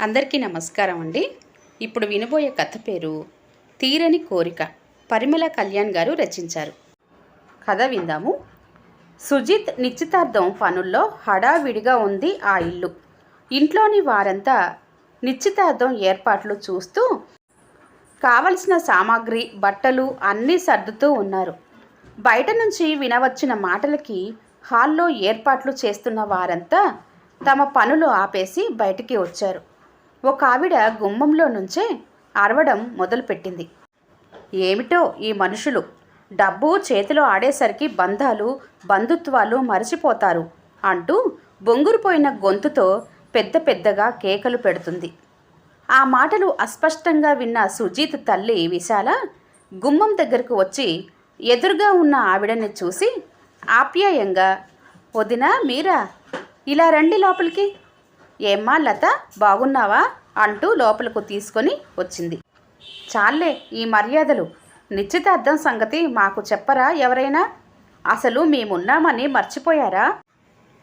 అందరికీ నమస్కారం అండి. ఇప్పుడు వినబోయే కథ పేరు తీరని కోరిక. పరిమళ కళ్యాణ్ గారు రచించారు. కథ విందాము. సుజిత్ నిశ్చితార్థం పనుల్లో హడావిడిగా ఉంది ఆ ఇల్లు. ఇంట్లోని వారంతా నిశ్చితార్థం ఏర్పాట్లు చూస్తూ కావలసిన సామాగ్రి బట్టలు అన్నీ సర్దుతూ ఉన్నారు. బయట నుంచి వినవచ్చిన మాటలకి హాల్లో ఏర్పాట్లు చేస్తున్న వారంతా తమ పనులు ఆపేసి బయటికి వచ్చారు. ఒక ఆవిడ గుమ్మంలో నుంచే అరవడం మొదలుపెట్టింది. ఏమిటో ఈ మనుషులు? డబ్బు చేతిలో ఆడేసరికి బంధాలు బంధుత్వాలు మరచిపోతారు అంటూ బొంగురుపోయిన గొంతుతో పెద్ద పెద్దగా కేకలు పెడుతుంది. ఆ మాటలు అస్పష్టంగా విన్న సుజీత్ తల్లి విశాల గుమ్మం దగ్గరకు వచ్చి ఎదురుగా ఉన్న ఆవిడని చూసి ఆప్యాయంగా వదినా మీరా? ఇలా రండి లోపలికి. ఏమ్మా లత బాగున్నావా? అంటూ లోపలకు తీసుకొని వచ్చింది. చాలే ఈ మర్యాదలు. నిశ్చితార్థం సంగతి మాకు చెప్పరా ఎవరైనా? అసలు మేమున్నామని మర్చిపోయారా?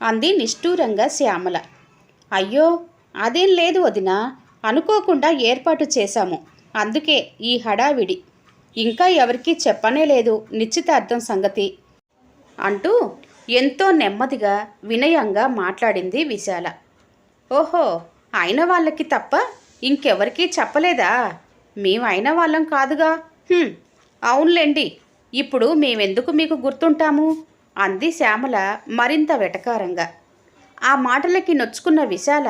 అంది నిష్ఠూరంగా శ్యామల. అయ్యో అదేం లేదు వదిన. అనుకోకుండా ఏర్పాటు చేశాము. అందుకే ఈ హడావిడి. ఇంకా ఎవరికీ చెప్పనే లేదు నిశ్చితార్థం సంగతి అంటూ ఎంతో నెమ్మదిగా వినయంగా మాట్లాడింది విశాల. ఓహో అయిన వాళ్ళకి తప్ప ఇంకెవరికీ చెప్పలేదా? మేము అయిన వాళ్ళం కాదుగా. అవునులేండి. ఇప్పుడు మేమెందుకు మీకు గుర్తుంటాము? అంది శ్యామల మరింత వెటకారంగా. ఆ మాటలకి నొచ్చుకున్న విశాల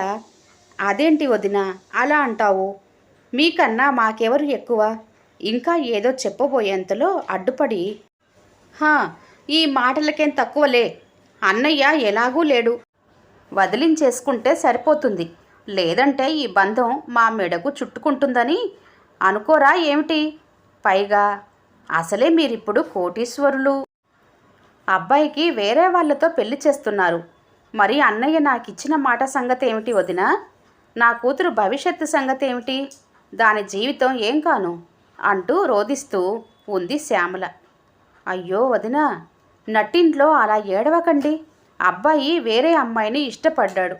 అదేంటి వదిన అలా అంటావు? మీకన్నా మాకెవరు ఎక్కువ? ఇంకా ఏదో చెప్పబోయేంతలో అడ్డుపడి హా ఈ మాటలకేం తక్కువలే. అన్నయ్య ఎలాగూ లేడు. వదిలించేసుకుంటే సరిపోతుంది. లేదంటే ఈ బంధం మా మెడకు చుట్టుకుంటుందని అనుకోరా ఏమిటి? పైగా అసలే మీరిప్పుడు కోటీశ్వరులు. అబ్బాయికి వేరే వాళ్ళతో పెళ్ళి చేస్తున్నారు. మరి అన్నయ్య నాకు ఇచ్చిన మాట సంగతి ఏమిటి వదిన? నా కూతురు భవిష్యత్తు సంగతి ఏమిటి దాని జీవితం ఏం కాను? అంటూ రోదిస్తూ ఉంది శ్యామల. అయ్యో వదిన నట్టింట్లో అలా ఏడవకండి. అబ్బాయి వేరే అమ్మాయిని ఇష్టపడ్డాడు.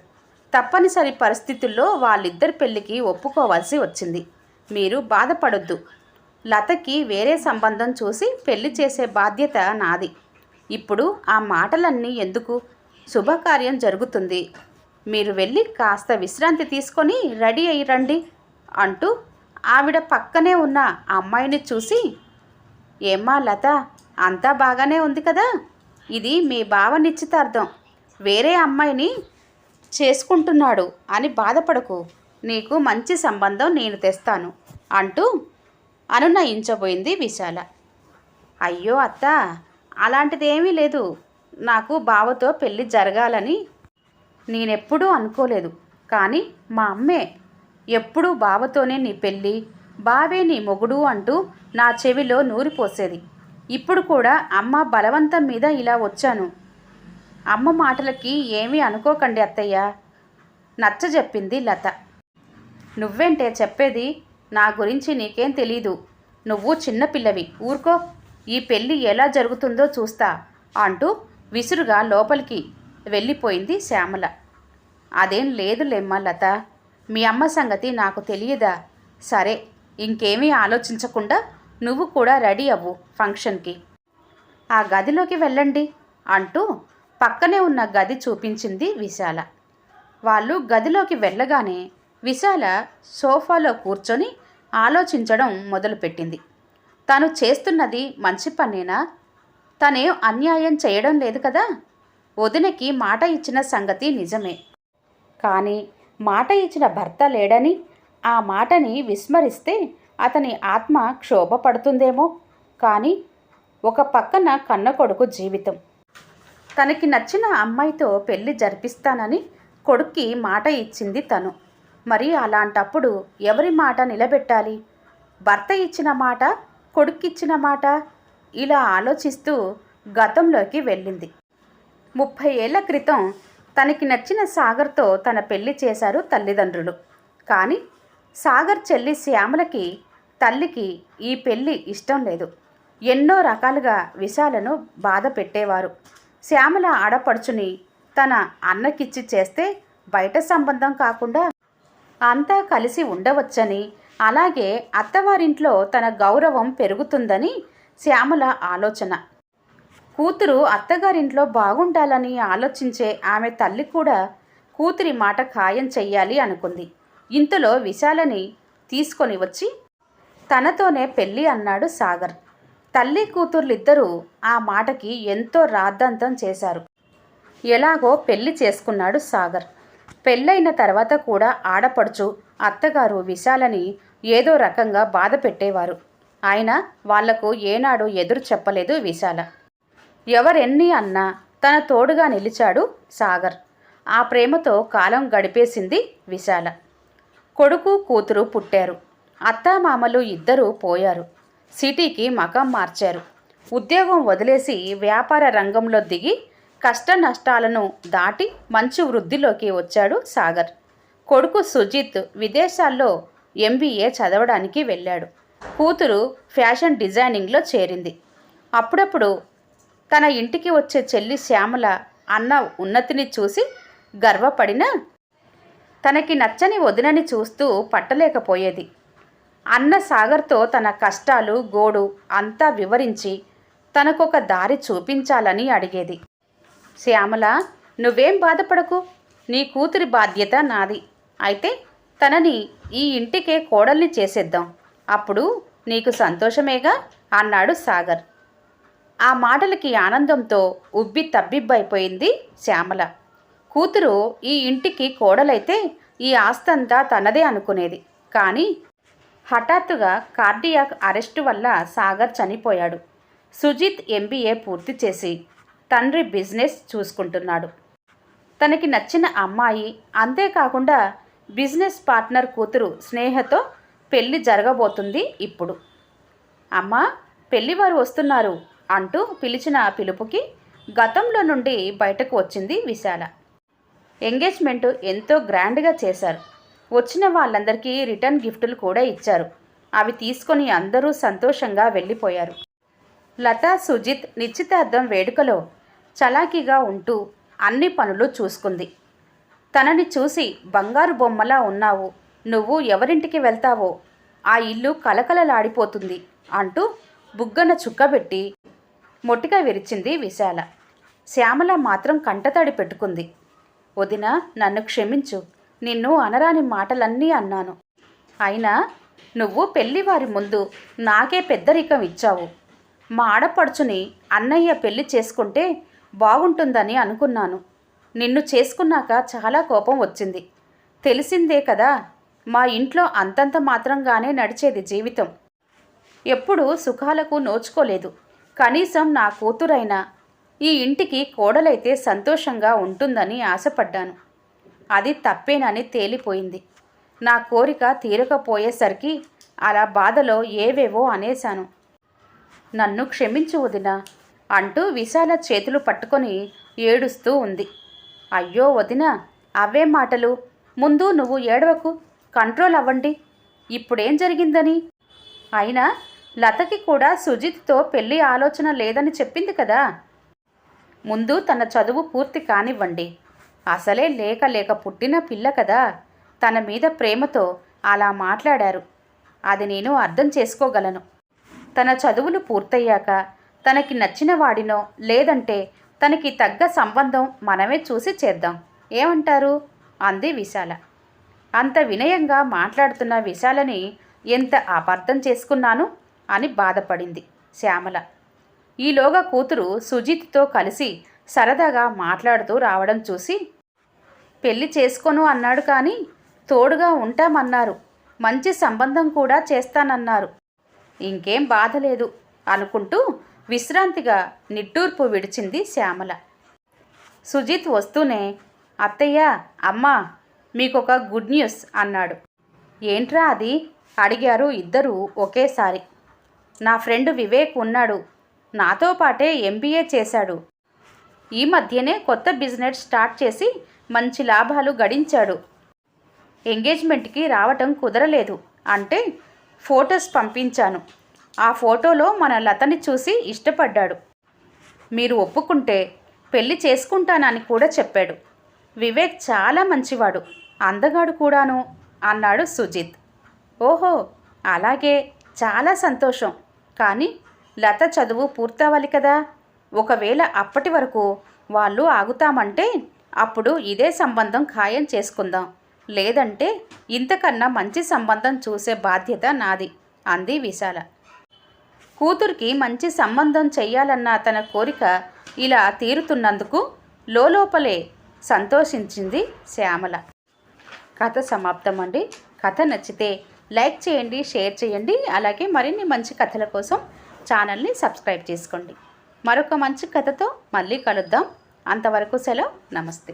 తప్పనిసరి పరిస్థితుల్లో వాళ్ళిద్దరి పెళ్ళికి ఒప్పుకోవాల్సి వచ్చింది. మీరు బాధపడొద్దు. లతకి వేరే సంబంధం చూసి పెళ్ళి చేసే బాధ్యత నాది. ఇప్పుడు ఆ మాటలన్నీ ఎందుకు? శుభకార్యం జరుగుతుంది. మీరు వెళ్ళి కాస్త విశ్రాంతి తీసుకొని రెడీ అయ్యి రండి అంటూ ఆవిడ పక్కనే ఉన్న ఆ అమ్మాయిని చూసి ఏమ్మా లత అంతా బాగానే ఉంది కదా? ఇది మీ బావ నిశ్చితార్థం వేరే అమ్మాయిని చేసుకుంటున్నాడు అని బాధపడకు. నీకు మంచి సంబంధం నేను తెస్తాను అంటూ అనునయించబోయింది విశాల. అయ్యో అత్త అలాంటిదేమీ లేదు. నాకు బావతో పెళ్ళి జరగాలని నేనెప్పుడూ అనుకోలేదు. కానీ మా అమ్మే ఎప్పుడూ బావతోనే నీ పెళ్ళి బావే నీ మొగుడు అంటూ నా చెవిలో నూరిపోసేది. ఇప్పుడు కూడా అమ్మ బలవంతం మీద ఇలా వచ్చాను. అమ్మ మాటలకి ఏమీ అనుకోకండి అత్తయ్య నచ్చ చెప్పింది లత. నువ్వేంటే చెప్పేది నా గురించి నీకేం తెలీదు. నువ్వు చిన్నపిల్లవి ఊరుకో. ఈ పెళ్ళి ఎలా జరుగుతుందో చూస్తా అంటూ విసురుగా లోపలికి వెళ్ళిపోయింది శ్యామల. అదేం లేదులేమ్మా లత మీ అమ్మ సంగతి నాకు తెలియదా? సరే ఇంకేమీ ఆలోచించకుండా నువ్వు కూడా రెడీ అవ్వు ఫంక్షన్కి. ఆ గదిలోకి వెళ్ళండి అంటూ పక్కనే ఉన్న గది చూపించింది విశాల. వాళ్ళు గదిలోకి వెళ్ళగానే విశాల సోఫాలో కూర్చొని ఆలోచించడం మొదలుపెట్టింది. తను చేస్తున్నది మంచి పనేనా? తనే అన్యాయం చేయడం లేదు కదా? వదినకి మాట ఇచ్చిన సంగతి నిజమే. కానీ మాట ఇచ్చిన భర్త లేడని ఆ మాటని విస్మరిస్తే అతని ఆత్మ క్షోభపడుతుందేమో. కానీ ఒక పక్కన కన్న కొడుకు జీవితం. తనకి నచ్చిన అమ్మాయితో పెళ్ళి జరిపిస్తానని కొడుక్కి మాట ఇచ్చింది తను. మరి అలాంటప్పుడు ఎవరి మాట నిలబెట్టాలి? భర్త ఇచ్చిన మాట కొడుక్కిచ్చిన మాట? ఇలా ఆలోచిస్తూ గతంలోకి వెళ్ళింది. ముప్పై ఏళ్ళ క్రితం తనకి నచ్చిన సాగర్తో తన పెళ్ళి చేశారు తల్లిదండ్రులు. కానీ సాగర్ చెల్లి శ్యామలకి తల్లికి ఈ పెళ్ళి ఇష్టం లేదు. ఎన్నో రకాలుగా విశాలను బాధ పెట్టేవారు. శ్యామల ఆడపడుచుని తన అన్నకిచ్చి చేస్తే బయట సంబంధం కాకుండా అంతా కలిసి ఉండవచ్చని అలాగే అత్తవారింట్లో తన గౌరవం పెరుగుతుందని శ్యామల ఆలోచన. కూతురు అత్తగారింట్లో బాగుండాలని ఆలోచించే ఆమె తల్లి కూడా కూతురి మాట ఖాయం చెయ్యాలి అనుకుంది. ఇంతలో విశాలని తీసుకొని వచ్చి తనతోనే పెళ్ళి అన్నాడు సాగర్. తల్లి కూతుర్లిద్దరూ ఆ మాటకి ఎంతో రాద్ధాంతం చేశారు. ఎలాగో పెళ్ళి చేసుకున్నాడు సాగర్. పెళ్ళైన తర్వాత కూడా ఆడపడుచు అత్తగారు విశాలని ఏదో రకంగా బాధ పెట్టేవారు. ఆయన వాళ్ళకు ఏనాడు ఎదురు చెప్పలేదు విశాల. ఎవరెన్ని అన్నా తన తోడుగా నిలిచాడు సాగర్. ఆ ప్రేమతో కాలం గడిపేసింది విశాల. కొడుకు కూతురు పుట్టారు. అత్తామామలు ఇద్దరూ పోయారు. సిటీకి మకం మార్చారు. ఉద్యోగం వదిలేసి వ్యాపార రంగంలో దిగి కష్ట నష్టాలను దాటి మంచి వృద్ధిలోకి వచ్చాడు సాగర్. కొడుకు సుజిత్ విదేశాల్లో ఎంబీఏ చదవడానికి వెళ్ళాడు. కూతురు ఫ్యాషన్ డిజైనింగ్లో చేరింది. అప్పుడప్పుడు తన ఇంటికి వచ్చే చెల్లి శ్యామల అన్న ఉన్నతిని చూసి గర్వపడిన తనకి నచ్చని వదినని చూస్తూ పట్టలేకపోయేది. అన్న సాగర్తో తన కష్టాలు గోడు అంతా వివరించి తనకొక దారి చూపించాలని అడిగేది. శ్యామల నువ్వేం బాధపడకు. నీ కూతురి బాధ్యత నాది. అయితే తనని ఈ ఇంటికే కోడల్ని చేసేద్దాం. అప్పుడు నీకు సంతోషమేగా? అన్నాడు సాగర్. ఆ మాటలకి ఆనందంతో ఉబ్బి తబ్బిబ్బైపోయింది శ్యామల. కూతురు ఈ ఇంటికి కోడలైతే ఈ ఆస్తంతా తనదే అనుకునేది. కానీ హఠాత్తుగా కార్డియాక్ అరెస్టు వల్ల సాగర్ చనిపోయాడు. సుజిత్ ఎంబీఏ పూర్తి చేసి తండ్రి బిజినెస్ చూసుకుంటున్నాడు. తనకి నచ్చిన అమ్మాయి అంతేకాకుండా బిజినెస్ పార్ట్నర్ కూతురు స్నేహతో పెళ్ళి జరగబోతుంది ఇప్పుడు. అమ్మా పెళ్ళివారు వస్తున్నారు అంటూ పిలిచిన పిలుపుకి గతంలో నుండి బయటకు వచ్చింది విశాల. ఎంగేజ్మెంట్ ఎంతో గ్రాండ్గా చేశారు. వచ్చిన వాళ్ళందరికీ రిటర్న్ గిఫ్టులు కూడా ఇచ్చారు. అవి తీసుకొని అందరూ సంతోషంగా వెళ్ళిపోయారు. లతా సుజిత్ నిశ్చితార్థం వేడుకలో చలాకీగా ఉంటూ అన్ని పనులు చూసుకుంది. తనని చూసి బంగారు బొమ్మలా ఉన్నావు. నువ్వు ఎవరింటికి వెళ్తావో? ఆ ఇల్లు కలకలలాడిపోతుంది అంటూ బుగ్గన చుక్కబెట్టి మొట్టిగా విరిచింది విశాల. శ్యామల మాత్రం కంటతడి పెట్టుకుంది. వదిన నన్ను క్షమించు. నిన్ను అనరాని మాటలన్నీ అన్నాను. అయినా నువ్వు పెళ్ళివారి ముందు నాకే పెద్దరికం ఇచ్చావు. మా ఆడపడుచుని అన్నయ్య పెళ్ళి చేసుకుంటే బాగుంటుందని అనుకున్నాను. నిన్ను చేసుకున్నాక చాలా కోపం వచ్చింది. తెలిసిందే కదా మా ఇంట్లో అంతంత మాత్రంగానే నడిచేది జీవితం. ఎప్పుడూ సుఖాలకు నోచుకోలేదు. కనీసం నా కూతురైనా ఈ ఇంటికి కోడలైతే సంతోషంగా ఉంటుందని ఆశపడ్డాను. అది తప్పేనని తేలిపోయింది. నా కోరిక తీరకపోయేసరికి అలా బాధలో ఏవేవో అనేశాను. నన్ను క్షమించు వదిన అంటూ విశాల చేతులు పట్టుకొని ఏడుస్తూ ఉంది. అయ్యో వదిన అవే మాటలు. ముందు నువ్వు ఏడవకు. కంట్రోల్ అవ్వండి. ఇప్పుడేం జరిగిందని? అయినా లతకి కూడా సుజిత్తో పెళ్ళి ఆలోచన లేదని చెప్పింది కదా. ముందు తన చదువు పూర్తి కానివ్వండి. అసలే లేక లేక పుట్టిన పిల్ల కదా. తన మీద ప్రేమతో అలా మాట్లాడారు. అది నేను అర్థం చేసుకోగలను. తన చదువులు పూర్తయ్యాక తనకి నచ్చిన వాడినో లేదంటే తనకి తగ్గ సంబంధం మనమే చూసి చేద్దాం. ఏమంటారు? అంది విశాల. అంత వినయంగా మాట్లాడుతున్న విశాలని ఎంత అపార్థం చేసుకున్నాను అని బాధపడింది శ్యామల. ఈలోగా కూతురు సుజిత్తో కలిసి సరదాగా మాట్లాడుతూ రావడం చూసి పెళ్ళి చేసుకోను అన్నాడు కానీ తోడుగా ఉంటామన్నారు. మంచి సంబంధం కూడా చేస్తానన్నారు. ఇంకేం బాధ లేదు అనుకుంటూ విశ్రాంతిగా నిట్టూర్పు విడిచింది శ్యామల. సుజిత్ వస్తూనే అత్తయ్య అమ్మా మీకొక గుడ్ న్యూస్ అన్నాడు. ఏంట్రా అది? అడిగారు ఇద్దరూ ఒకేసారి. నా ఫ్రెండ్ వివేక్ ఉన్నాడు. నాతో పాటే ఎంబీఏ చేశాడు. ఈ మధ్యనే కొత్త బిజినెస్ స్టార్ట్ చేసి మంచి లాభాలు గడించాడు. ఎంగేజ్మెంట్కి రావటం కుదరలేదు అంటే ఫొటోస్ పంపించాను. ఆ ఫోటోలో మన లతని చూసి ఇష్టపడ్డాడు. మీరు ఒప్పుకుంటే పెళ్ళి చేసుకుంటానని కూడా చెప్పాడు. వివేక్ చాలా మంచివాడు అందగాడు కూడాను అన్నాడు సుజిత్. ఓహో అలాగే. చాలా సంతోషం. కానీ లత చదువు పూర్తవ్వాలి కదా. ఒకవేళ అప్పటి వరకు వాళ్ళు ఆగుతామంటే అప్పుడు ఇదే సంబంధం ఖాయం చేసుకుందాం. లేదంటే ఇంతకన్నా మంచి సంబంధం చూసే బాధ్యత నాది అంది విశాల. కూతురికి మంచి సంబంధం చెయ్యాలన్న తన కోరిక ఇలా తీరుతున్నందుకు లోపలే సంతోషించింది శ్యామల. కథ సమాప్తం అండి కథ నచ్చితే లైక్ చేయండి షేర్ చేయండి. అలాగే మరిన్ని మంచి కథల కోసం ఛానల్ని సబ్స్క్రైబ్ చేసుకోండి. మరొక మంచి కథతో మళ్ళీ కలుద్దాం. అంతవరకు సెలవు. నమస్తే.